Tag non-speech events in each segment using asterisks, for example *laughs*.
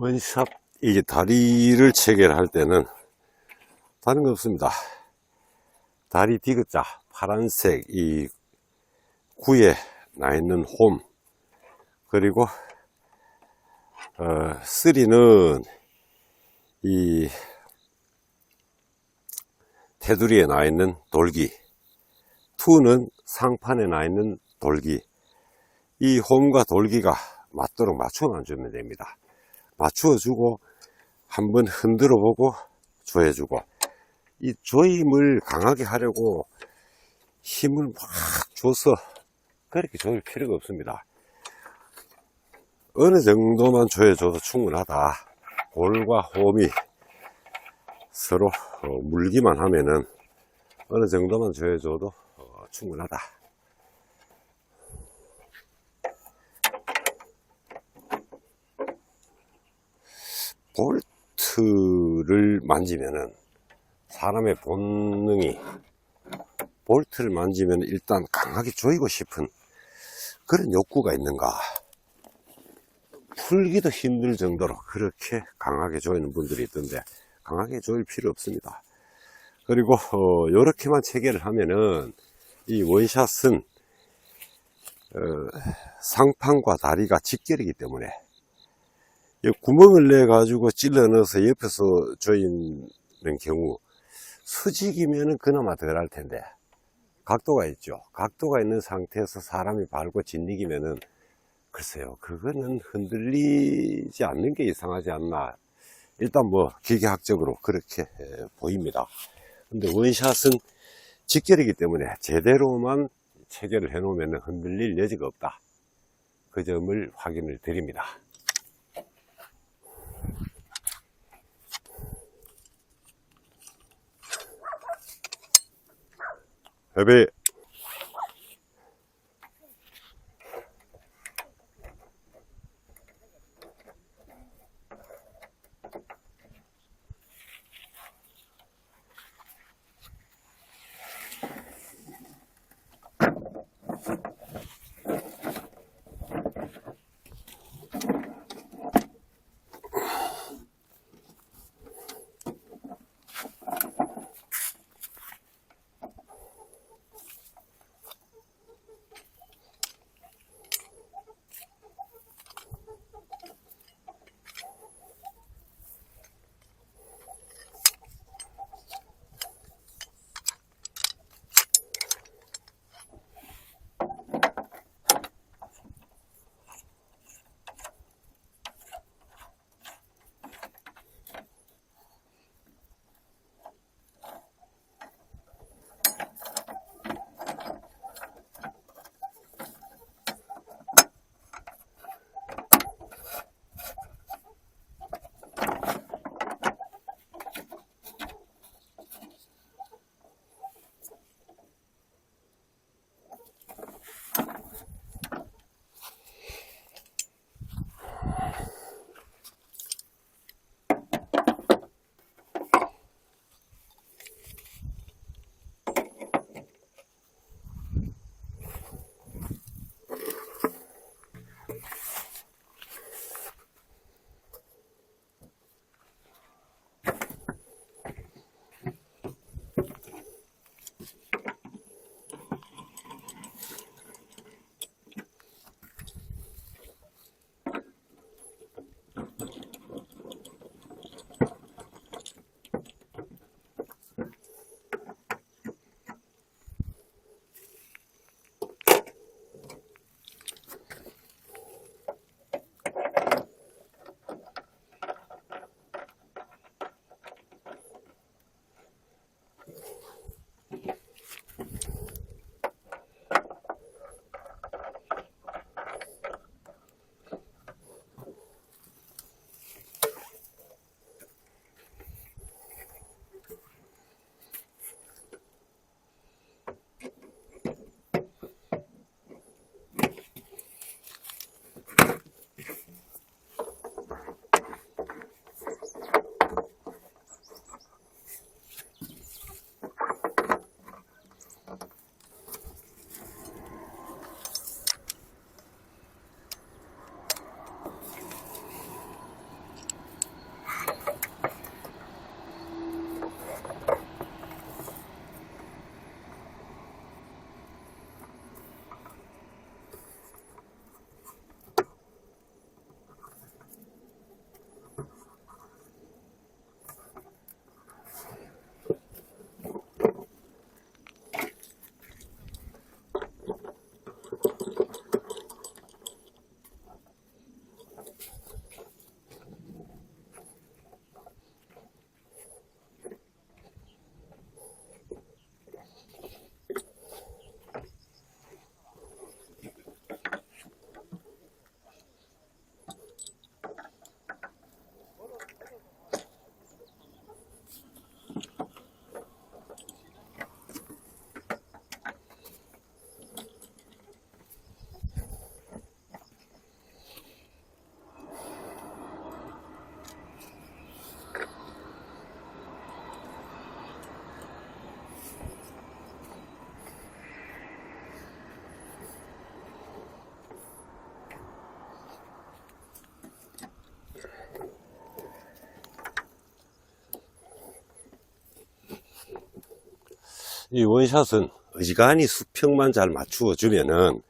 원샵 이게 다리를 체결할 때는 다른 거 없습니다. 다리 디귿자 파란색 이 구에 나 있는 홈 그리고 어, 쓰리는 이 테두리에 나 있는 돌기 투는 상판에 나 있는 돌기 이 홈과 돌기가 맞도록 맞춰만 주면 됩니다. 맞추어 주고 한번 흔들어 보고 조여주고 이 조임을 강하게 하려고 힘을 막 줘서 그렇게 조일 필요가 없습니다. 어느 정도만 조여줘도 충분하다. 볼과 홈이 서로 어, 물기만 하면은 어느 정도만 조여줘도 어, 충분하다. 볼트를 만지면은 사람의 본능이 볼트를 만지면 일단 강하게 조이고 싶은 그런 욕구가 있는가? 풀기도 힘들 정도로 그렇게 강하게 조이는 분들이 있던데 강하게 조일 필요 없습니다. 그리고 어, 이렇게만 체결을 하면은 이 원샷은 어, 상판과 다리가 직결이기 때문에 이 구멍을 내 가지고 찔러 넣어서 옆에서 조이는 경우 수직이면은 그나마 덜 할 텐데. 각도가 있죠. 각도가 있는 상태에서 사람이 밟고 진리기면은 글쎄요 그거는 흔들리지 않는 게 이상하지 않나. 일단 뭐 기계학적으로 그렇게 에, 보입니다. 근데 원샷은 직결이기 때문에 제대로만 체결을 해 놓으면 흔들릴 여지가 없다. 그 점을 확인을 드립니다 Tabii. 이 원샷은 어지간히 수평만 잘 맞추어 주면은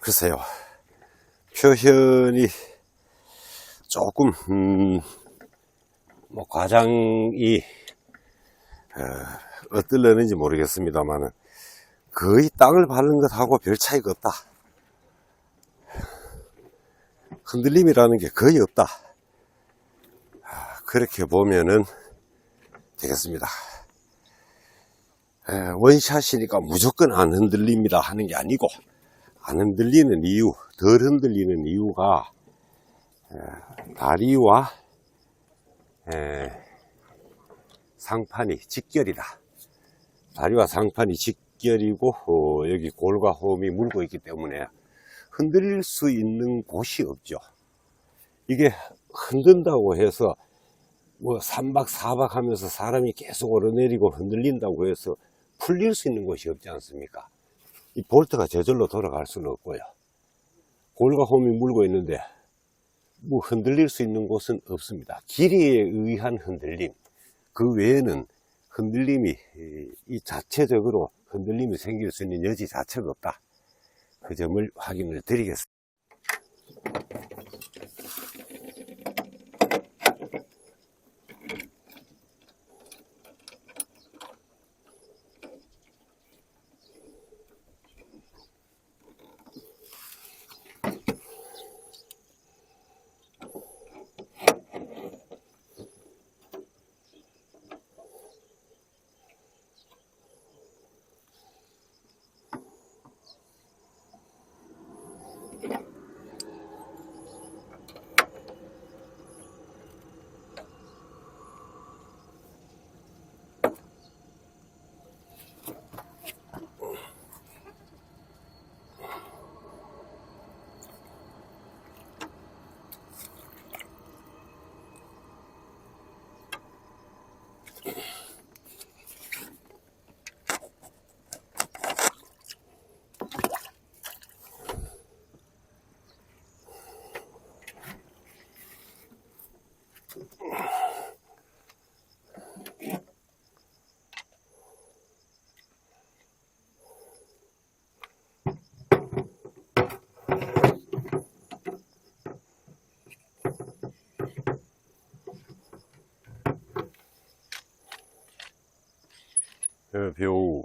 글쎄요 표현이 조금 음, 뭐 과장이 어, 어떨려는지 모르겠습니다만은 거의 땅을 바르는 것하고 별 차이가 없다. 흔들림이라는 게 거의 없다. 아, 그렇게 보면은 되겠습니다. 에, 원샷이니까 무조건 안 흔들립니다 하는 게 아니고 안 흔들리는 이유, 덜 흔들리는 이유가 에, 다리와 에, 상판이 직결이다. 다리와 상판이 직결이고 어, 여기 골과 홈이 물고 있기 때문에 흔들릴 수 있는 곳이 없죠. 이게 흔든다고 해서 뭐 3박 4박 하면서 사람이 계속 오르내리고 흔들린다고 해서 풀릴 수 있는 곳이 없지 않습니까? 이 볼트가 저절로 돌아갈 수는 없고요. 골과 홈이 물고 있는데 뭐 흔들릴 수 있는 곳은 없습니다. 길이에 의한 흔들림 그 외에는 흔들림이 이- 이 자체적으로 흔들림이 생길 수 있는 여지 자체가 없다. 그 점을 확인을 드리겠습니다. ver o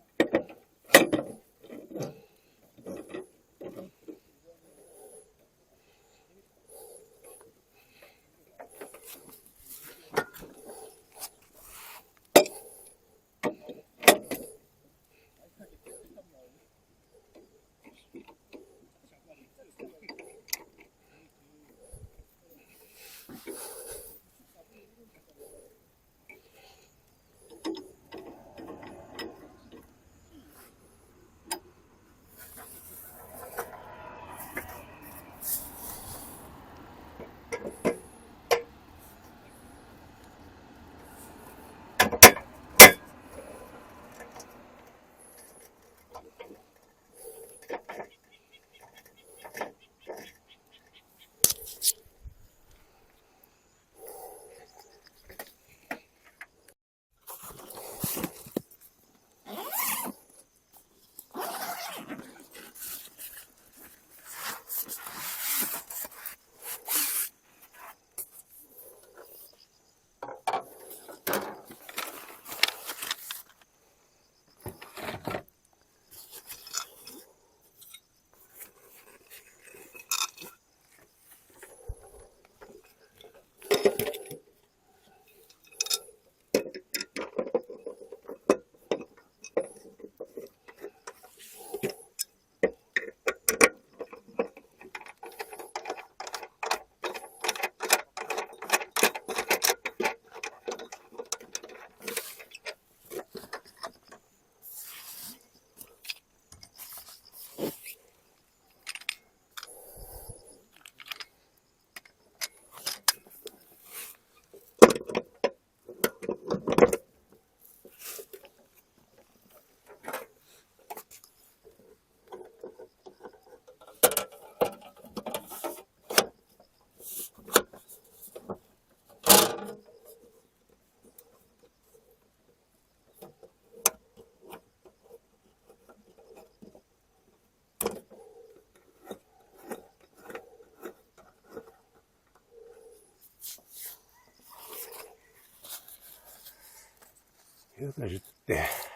어, 배우 여덟 대. 뷰. 뭐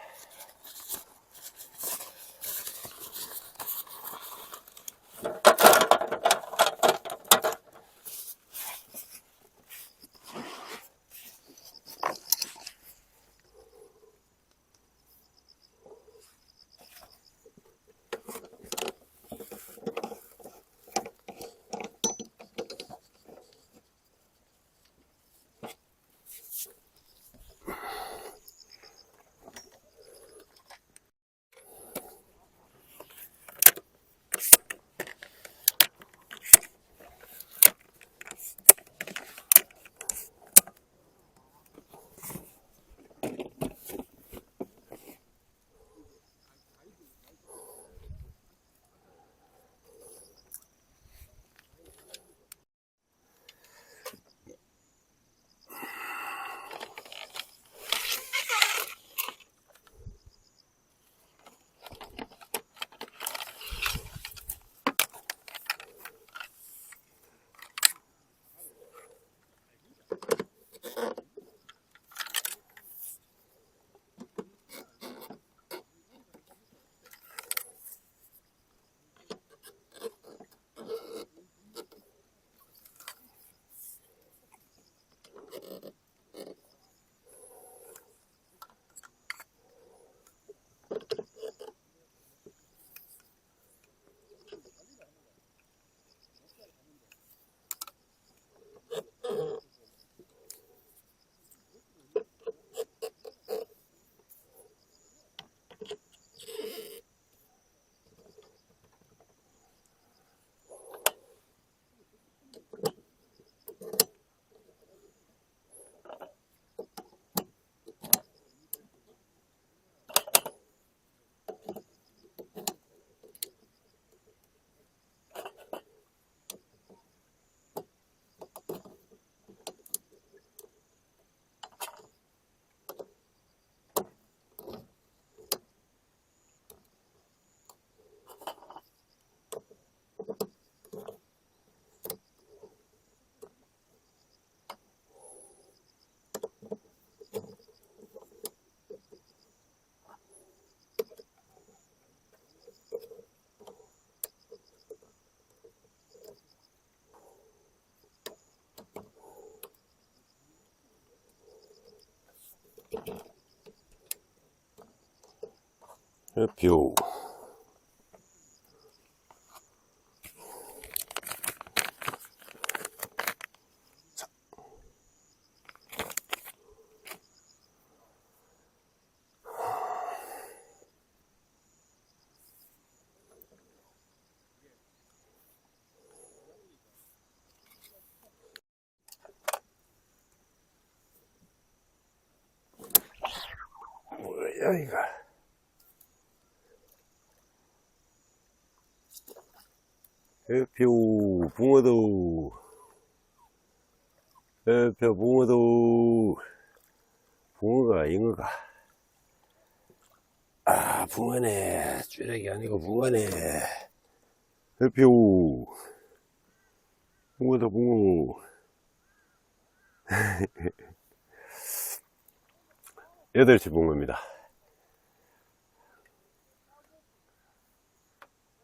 Опил. 대표 붕어도. 대표 붕어도. 붕어가 잉어가. 아 붕어네. 쭈레기 아니고 붕어네. 대표 붕어다 붕어. *laughs* 여덟 시 붕어입니다